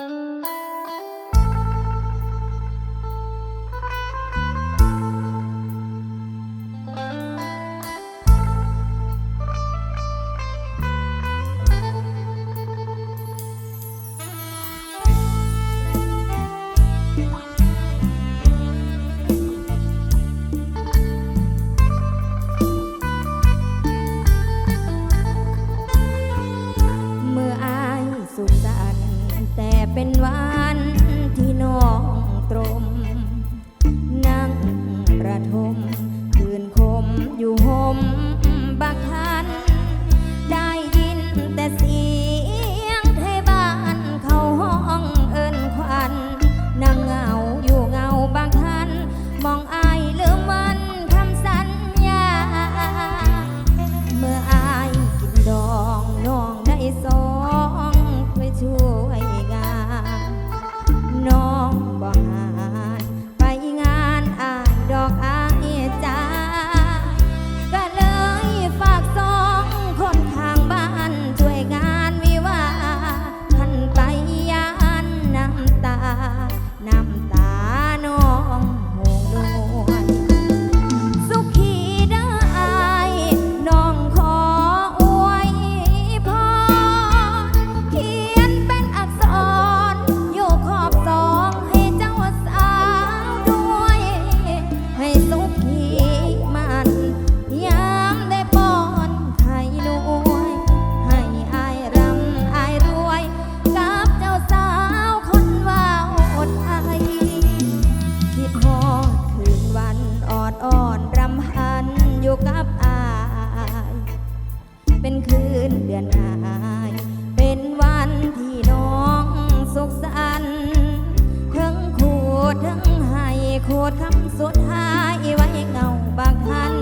Música เป็นคืนเดือนหายเป็นวันที่น้องสุขสันทั้งขูดทั้งให้ขูดคำสุดท้ายไว้เงาบางทัน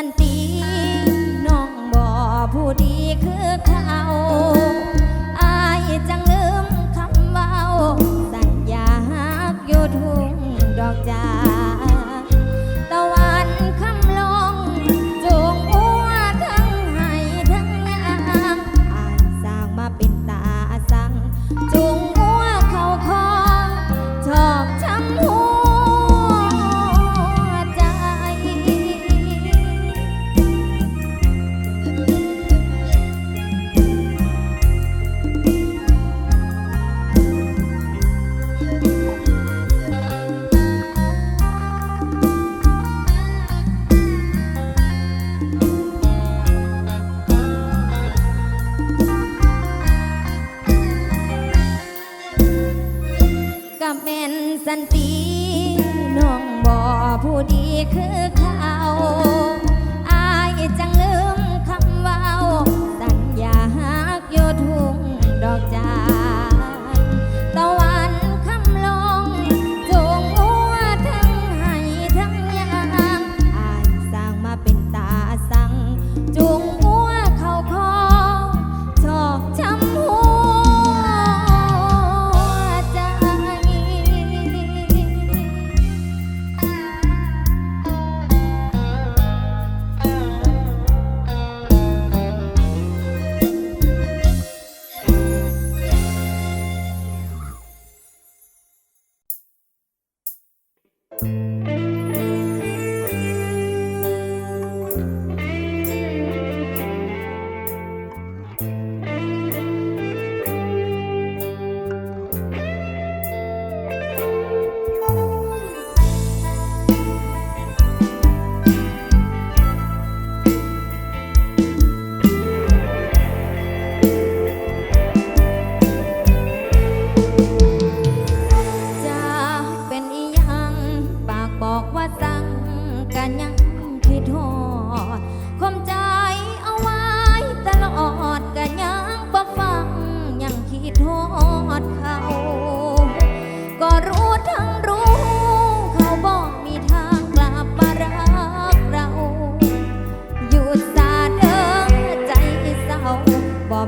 garantía.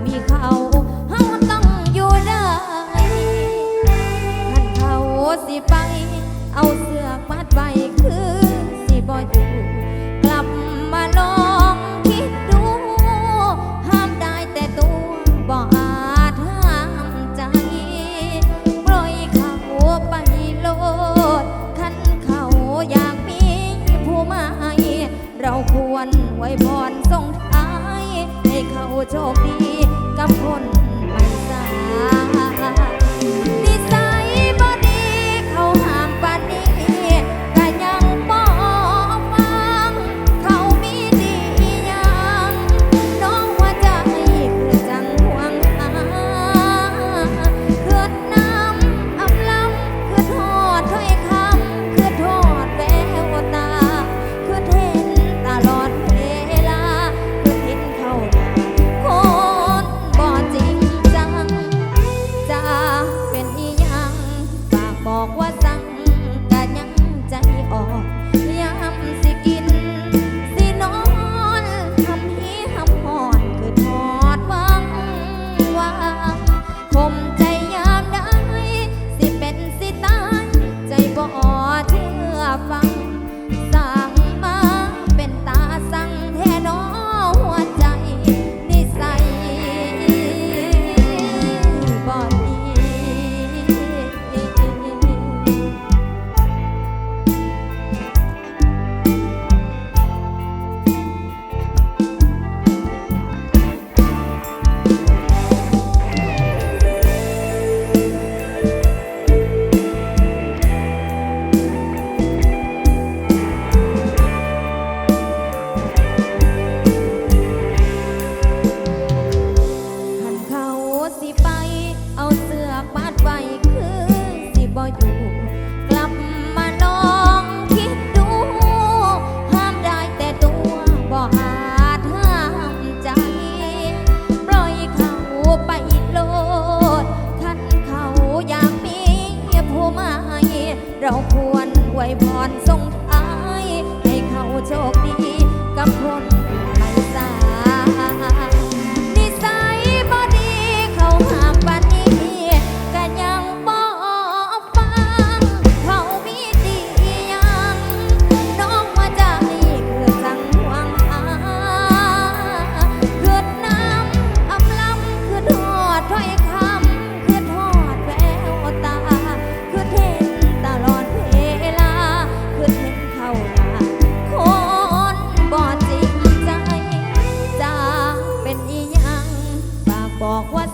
มีเขาเฮาต้องอยู่ได้ท่านเขาสิไป เอาเสื้อปัดไว้คือสิบ่อยู่กลับมาลองคิดดู ห้ามได้แต่ตัวบ่อาจห้ามใจปล่อยเขาไปโลดคันเขาอยากมีผู้ใหม่เราควรไว้พรส่งท้ายให้เขาโชคดีับคน Qua